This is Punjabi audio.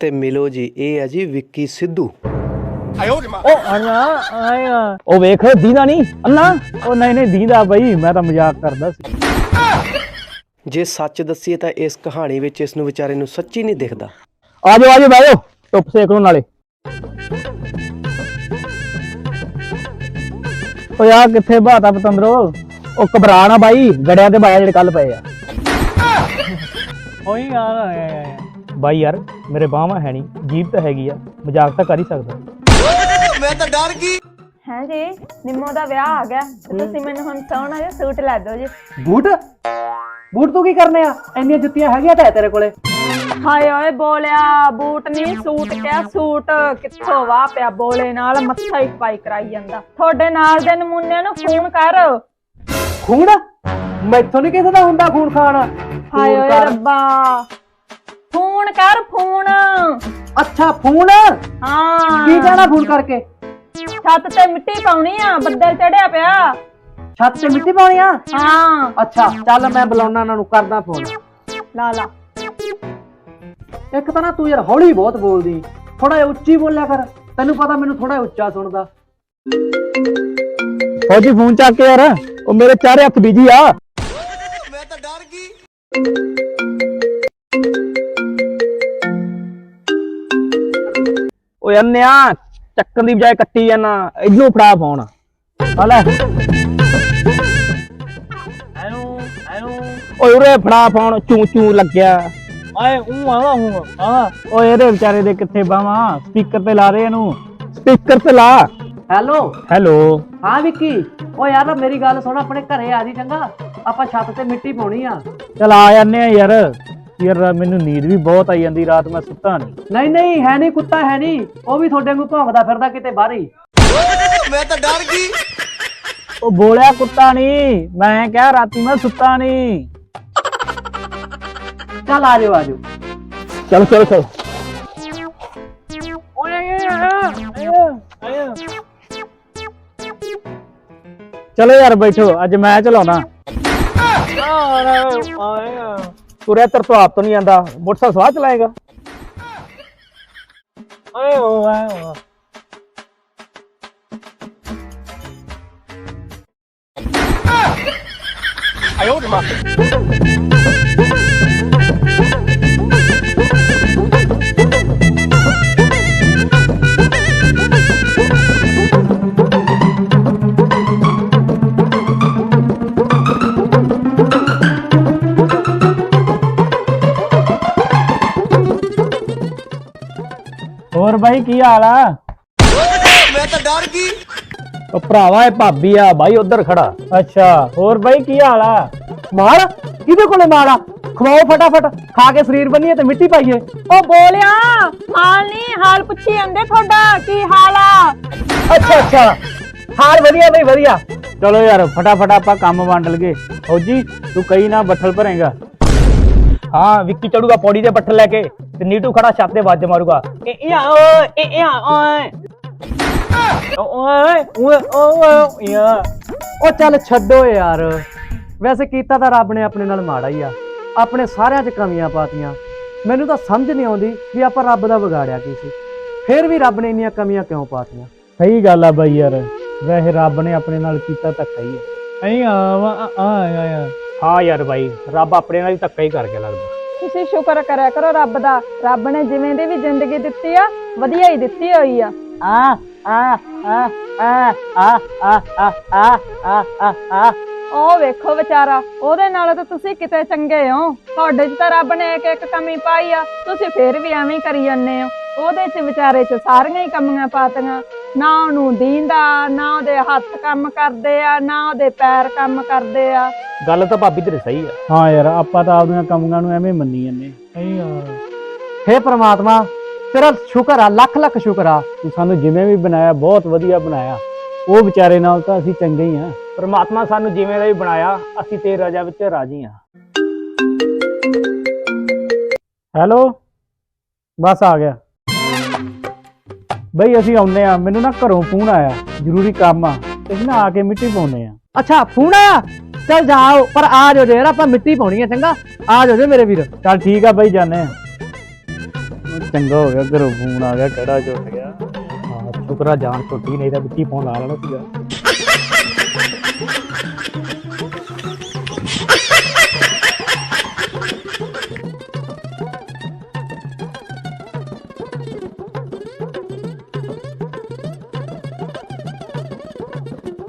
ਤੇ ਮਿਲੋ ਜੀ ਇਹ ਹੈ ਜੀ ਵਿੱਕੀ ਸਿੱਧੂ। ਉਹ ਅੰਨਾ ਆਇਆ ਉਹ ਵੇਖ ਦੀਦਾ ਨਹੀਂ? ਅੰਨਾ? ਉਹ ਨਹੀਂ ਨਹੀਂ ਦੀਦਾ ਬਈ ਮੈਂ ਤਾਂ ਮਜ਼ਾਕ ਕਰਦਾ ਸੀ। ਜੇ ਸੱਚ ਦੱਸੀਏ ਤਾਂ ਇਸ ਕਹਾਣੀ ਵਿੱਚ ਇਸ ਨੂੰ ਵਿਚਾਰੇ ਨੂੰ ਸੱਚੀ ਨਹੀਂ ਦਿਖਦਾ। ਆ ਜਾਓ ਆ ਜਾਓ ਬਹਿ ਜਾਓ ਧੁੱਪ ਸੇਕ ਲਓ ਨਾਲੇ। ਓ ਯਾਰ ਕਿੱਥੇ ਬਾਤਾ ਪਤੰਦਰੋ? ਉਹ ਘਬਰਾ ਨਾ ਬਾਈ ਗੜਿਆਂ ਤੇ ਬਾਇਆ ਜਿਹੜੇ ਕੱਲ ਪਏ ਆ। ਓਏ ਯਾਰ ਬਾਈ ਯਾਰ ਮੇਰੇ ਬਾਹਾਂ ਹੈ ਨਹੀਂ ਜੀਬ ਤਾਂ ਹੈਗੀ ਆ ਮਜ਼ਾਕ ਤਾਂ ਕਰ ਹੀ ਸਕਦਾ। ਹੈ ਜੀ ਨਿੰਮੋ ਦਾ ਵਿਆਹ ਆ ਗਿਆ ਤੇ ਤੁਸੀਂ ਮੈਨੂੰ ਹੁਣ ਸੋਹਣਾ ਜਿਹਾ ਸੂਟ ਲੈ ਦਿਓ ਜੀ। ਬੂਟ? ਬੂਟ ਤੂੰ ਕੀ ਕਰਨੇ ਆ? ਇੰਨੀਆਂ ਜੁੱਤੀਆਂ ਹੈਗੀਆਂ ਤਾਂ ਹੈ ਤੇਰੇ ਕੋਲੇ। ਹਾਏ ਓਏ ਬੋਲਿਆ ਬੂਟ ਨਹੀਂ ਸੂਟ ਕਿਹਾ ਸੂਟ ਕਿੱਥੋਂ ਵਾਹ ਪਿਆ ਬੋਲੇ ਨਾਲ ਮੱਥਾ ਹੀ ਪਾਈ ਕਰਾਈ ਜਾਂਦਾ। ਤੁਹਾਡੇ ਨਾਲ ਦੇ ਨਮੂਨਿਆਂ ਨੂੰ ਫੋਨ ਕਰ। ਖੂਨ? ਮੈਥੋਂ ਨਹੀਂ ਕਿਸੇ ਦਾ ਹੁੰਦਾ ਖੂਨ ਖਾਣ। ਹਾਏ ਓਏ ਰੱਬਾ। ਫੋਨ ਕਰ ਫੋਨ। ਅੱਛਾ ਫੋਨ? ਹਾਂ। ਕੀ ਕਹਿਣਾ ਫੋਨ ਕਰਕੇ? ਛੱਤ ਤੇ ਮਿੱਟੀ ਪਾਉਣੀ ਆ ਬੱਦਲ ਚੜਿਆ ਪਿਆ। ਛੱਤ ਤੇ ਮਿੱਟੀ ਪਾਉਣੀ ਆ? ਹਾਂ। ਅੱਛਾ ਚੱਲ ਮੈਂ ਬੁਲਾਉਣਾ ਉਹਨਾਂ ਨੂੰ ਕਰਦਾ ਫੋਨ। ਲਾ ਲਾ। ਇੱਕ ਤਾਂ ਨਾ ਤੂੰ ਯਾਰ ਹੌਲੀ ਬਹੁਤ ਬੋਲਦੀ। ਥੋੜਾ ਜਿਹਾ ਉੱਚੀ ਬੋਲਿਆ ਕਰ। ਤੈਨੂੰ ਪਤਾ ਮੈਨੂੰ ਥੋੜਾ ਜਿਹਾ ਉੱਚਾ ਸੁਣਦਾ। ਫੌਜੀ ਫੋਨ ਚੱਕ ਕੇ ਯਾਰ। ਉਹ ਮੇਰੇ ਚਾਰੇ ਹੱਥ ਬੀਜੀ ਆ। ਓਏ ਅੰਨਿਆ ਚੱਕਣ ਦੀ ਬਜਾਏ ਕੱਟੀ ਜਾਣਾ ਇਧਰੋਂ ਫੜਾ ਫੋਨ ਆ ਲੈ। ਓਏ ਉਰੇ ਫੜਾ ਫੋਨ ਚੂ ਚੂ ਲੱਗਿਆ। ਆਏ ਉਹ ਆਵਾ ਹੂੰ ਆ ਓਏ ਇਹਦੇ ਵਿਚਾਰੇ ਦੇ ਕਿੱਥੇ ਬਾਵਾਂ ਸਪੀਕਰ ਤੇ ਲਾ ਰਹੇ ਇਹਨੂੰ। ਸਪੀਕਰ ਤੇ ਲਾ। ਹੈਲੋ? ਹੈਲੋ। ਹਾਂ ਵਿੱਕੀ। ਓ ਯਾਰ ਮੇਰੀ ਗੱਲ ਸੁਣ ਆਪਣੇ ਘਰੇ ਆ ਜੀ ਚੰਗਾ। ਆਪਾਂ ਛੱਤ ਤੇ ਮਿੱਟੀ ਪਾਉਣੀ ਆ। ਚਲ ਆ ਜਾਂਦੇ ਆ ਯਾਰ। ਯਾਰ ਮੈਨੂੰ ਨੀਂਦ ਵੀ ਬਹੁਤ ਆਈ ਜਾਂਦੀ ਰਾਤ ਮੈਂ ਸੁੱਤਾ ਨਹੀਂ ਨਹੀਂ ਨਹੀਂ ਹੈ ਨਹੀਂ ਕੁੱਤਾ ਹੈ ਨਹੀਂ। ਉਹ ਵੀ ਤੁਹਾਡੇ ਨੂੰ ਭੌਂਕਦਾ ਫਿਰਦਾ ਕਿਤੇ ਬਾਹਰ ਹੀ। ਉਹ ਬੋਲਿਆ ਕੁੱਤਾ ਨਹੀਂ ਮੈਂ ਕਿਹਾ ਰਾਤੀ ਮੈਂ ਸੁੱਤਾ ਨਹੀਂ ਚੱਲ ਆ ਜਾਓ ਆ ਜਾਓ। ਚਲ ਚਲ ਚਲ। ਓਏ ਆਇਆ ਆਇਆ ਆਇਆ ਚਲੋ ਯਾਰ ਬੈਠੋ। ਅੱਜ ਮੈਂ ਚਲਾਉਣਾ। ਤੁਰਿਆ ਤਰ ਤੋਂ ਆਪ ਤੋਂ ਨਹੀਂ ਜਾਂਦਾ। ਮੋਟਰਸਾਈਕਲ ਸਵਾਹ ਚਲਾਏਗਾ। ਆਏ ਹੋ ਆਏ ਹੋ। ਆਇਓ ਜਮਾ ਹੋਰ ਬਾਈ ਕੀ ਹਾਲ ਆ? ਮੈਂ ਤਾਂ ਡਰ ਗਈ। ਉਹ ਭਰਾਵਾ ਇਹ ਭਾਬੀ ਆ ਬਾਈ ਉਧਰ ਖੜਾ। ਅੱਛਾ। ਹੋਰ ਬਾਈ ਕੀ ਹਾਲ ਆ? ਮਾਲ ਕਿਹਦੇ ਕੋਲੇ ਮਾਲ ਆ? ਖਵਾਓ ਫਟਾਫਟ ਖਾ ਕੇ ਸਰੀਰ ਬੰਨੀਏ ਤੇ ਮਿੱਟੀ ਪਾਈਏ। ਉਹ ਬੋਲਿਆ ਹਾਲ ਨਹੀਂ ਹਾਲ ਪੁੱਛੀ ਜਾਂਦੇ ਤੁਹਾਡਾ ਕੀ ਹਾਲ ਆ? ਅੱਛਾ ਅੱਛਾ। ਹਾਲ ਵਧੀਆ ਬਈ ਵਧੀਆ। ਚਲੋ ਯਾਰ ਫਟਾਫਟ ਆਪਾਂ ਕੰਮ ਵੰਡ ਲਗੇ ਫੌਜੀ ਤੂੰ ਕਈ ਨਾ ਬੱਠਲ ਭਰੇਗਾ। ਹਾਂ ਵਿੱਕੀ ਚੜੂਗਾ ਪੌੜੀ ਦੇ ਬੱਠਲ ਲੈ ਕੇ। ਤੇ ਨੀਟੂ ਖੜਾ ਛੱਤ ਤੇ ਵੱਜ ਮਾਰੂਗਾ। ਏ ਏ ਆ ਓਏ ਏ ਏ ਆ ਓਏ। ਓਏ ਓਏ ਓਏ ਯਾ ਓ ਚੱਲ ਛੱਡੋ ਯਾਰ। ਵੈਸੇ ਕੀਤਾ ਤਾਂ ਰੱਬ ਨੇ ਆਪਣੇ ਨਾਲ ਮਾੜਾ ਹੀ ਆ। ਆਪਣੇ ਸਾਰਿਆਂ 'ਚ ਕਮੀਆਂ ਪਾਤੀਆਂ। ਮੈਨੂੰ ਤਾਂ ਸਮਝ ਨਹੀਂ ਆਉਂਦੀ ਵੀ ਆਪਾਂ ਰੱਬ ਦਾ ਵਿਗਾੜਿਆ ਕੀ ਸੀ। ਫਿਰ ਵੀ ਰੱਬ ਨੇ ਇੰਨੀਆਂ ਕਮੀਆਂ ਕਿਉਂ ਪਾਤੀਆਂ? ਸਹੀ ਗੱਲ ਆ ਬਾਈ ਯਾਰ। ਵੈਸੇ ਰੱਬ ਨੇ ਆਪਣੇ ਨਾਲ ਕੀਤਾ ਧੱਕਾ ਹੀ ਆ। ਅਈ ਆ ਆ ਆ। ਹਾਂ ਯਾਰ ਬਾਈ ਰੱਬ ਆਪਣੇ ਨਾਲ ਹੀ ਧੱਕਾ ਹੀ ਕਰਕੇ ਲੱਗਦਾ। ਤੁਸੀਂ ਸ਼ੁਕਰ ਕਰਿਆ ਕਰੋ ਰੱਬ ਦਾ ਰੱਬ ਨੇ ਜਿਵੇਂ ਦੀ ਵੀ ਜ਼ਿੰਦਗੀ ਦਿੱਤੀ ਆ ਵਧੀਆ ਹੀ ਦਿੱਤੀ ਹੋਈ ਆ ਆ ਆ ਆ ਆ ਆ ਆ ਆ ਆ ਉਹ ਵੇਖੋ ਵਿਚਾਰਾ ਉਹਦੇ ਨਾਲ ਤਾਂ ਤੁਸੀਂ ਕਿਤੇ ਚੰਗੇ ਹੋ ਤੁਹਾਡੇ 'ਚ ਤਾਂ ਰੱਬ ਨੇ ਇੱਕ ਇੱਕ ਕਮੀ ਪਾਈ ਆ ਤੁਸੀਂ ਫੇਰ ਵੀ ਐਵੇਂ ਹੀ ਕਰੀ ਜਾਂਦੇ ਹੋ ਉਹਦੇ 'ਚ ਵਿਚਾਰੇ 'ਚ ਸਾਰੀਆਂ ਹੀ ਕਮੀਆਂ ਪਾਤੀਆਂ ਨਾ ਉਹਨੂੰ ਦੀਂਦਾ ਨਾ ਉਹਦੇ ਹੱਥ ਕੰਮ ਕਰਦੇ ਆ ਨਾ ਉਹਦੇ ਪੈਰ ਕੰਮ ਕਰਦੇ ਆ। ਗੱਲ ਤਾਂ ਭਾਬੀ ਤੇਰੀ ਸਹੀ ਆ। ਹਾਂ ਯਾਰ ਆਪਾਂ ਤਾਂ ਆਪਦੀਆਂ ਕਮੀਆਂ ਨੂੰ ਐਵੇਂ ਮੰਨੀ ਜਾਂਦੇ ਸਹੀ ਯਾਰ ਹੇ ਪ੍ਰਮਾਤਮਾ ਤੇਰਾ ਸ਼ੁਕਰ ਆ ਲੱਖ ਲੱਖ ਸ਼ੁਕਰ ਆ। ਤੂੰ ਸਾਨੂੰ ਜਿਵੇਂ ਵੀ ਬਣਾਇਆ ਬਹੁਤ ਵਧੀਆ ਬਣਾਇਆ। ਉਹ ਵਿਚਾਰੇ ਨਾਲ ਤਾਂ ਅਸੀਂ ਚੰਗੇ ਹੀ ਆ। ਪਰਮਾਤਮਾ ਸਾਨੂੰ ਜਿਵੇਂ ਦਾ ਵੀ ਬਣਾਇਆ ਅਸੀਂ ਤੇ ਰਜਾ ਵਿੱਚ ਰਾਜੀ ਆ। ਹੈਲੋ? ਬਸ ਆ ਗਿਆ। ਬਈ ਅਸੀਂ ਆਉਂਦੇ ਆ ਮੈਨੂੰ ਨਾ ਘਰੋਂ ਫੋਨ ਆਇਆ ਜ਼ਰੂਰੀ ਕੰਮ ਆ ਤੇ ਅਸੀਂ ਨਾ ਆ ਕੇ ਮਿੱਟੀ ਪਾਉਂਦੇ ਆ। ਅੱਛਾ ਫੋਨ ਆਇਆ? ਚੱਲ ਜਾਓ ਪਰ ਆ ਜਾਓ ਜੇ ਯਾਰ ਆਪਾਂ ਮਿੱਟੀ ਪਾਉਣੀ ਹੈ ਚੰਗਾ? ਆ ਜਾਓ ਜੇ ਮੇਰੇ ਵੀਰ। ਚੱਲ ਠੀਕ ਆ ਬਈ ਜਾਣੇ ਆ ਚੰਗਾ ਹੋ ਗਿਆ ਘਰੋਂ ਫੋਨ ਆ ਗਿਆ ਕਿਹੜਾ ਜੁੱਟ ਗਿਆ। ਹਾਂ ਸ਼ੁਕਰਾ ਜਾਨ ਛੁੱਟੀ ਨਹੀਂ ਤਾਂ ਵਿੱਚੀ ਫੋਨ ਲਾ ਲੈਣਾ ਸੀਗਾ।